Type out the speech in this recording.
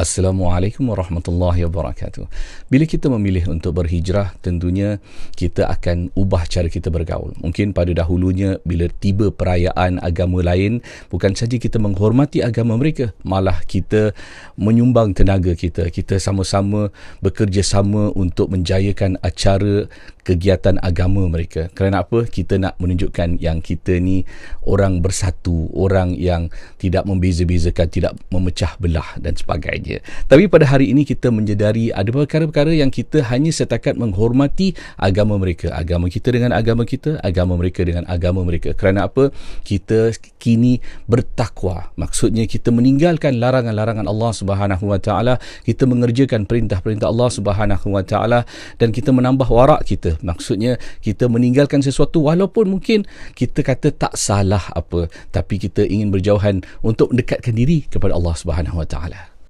Assalamualaikum warahmatullahi wabarakatuh. Bila kita memilih untuk berhijrah, tentunya kita akan ubah cara kita bergaul. Mungkin pada dahulunya bila tiba perayaan agama lain, bukan saja kita menghormati agama mereka, malah kita menyumbang tenaga kita. Kita sama-sama bekerjasama untuk menjayakan acara kegiatan agama mereka. Kerana apa? Kita nak menunjukkan yang kita ni orang bersatu, orang yang tidak membeza-bezakan, tidak memecah belah dan sebagainya. Tapi pada hari ini kita menyedari ada perkara-perkara yang kita hanya setakat menghormati agama mereka. Agama kita dengan agama kita, agama mereka dengan agama mereka. Kerana apa? Kita kini bertakwa. Maksudnya kita meninggalkan larangan-larangan Allah Subhanahu Wa Taala, kita mengerjakan perintah-perintah Allah Subhanahu Wa Taala dan kita menambah warak kita. Maksudnya kita meninggalkan sesuatu walaupun mungkin kita kata tak salah apa, tapi kita ingin berjauhan untuk mendekatkan diri kepada Allah Subhanahu Wa Taala.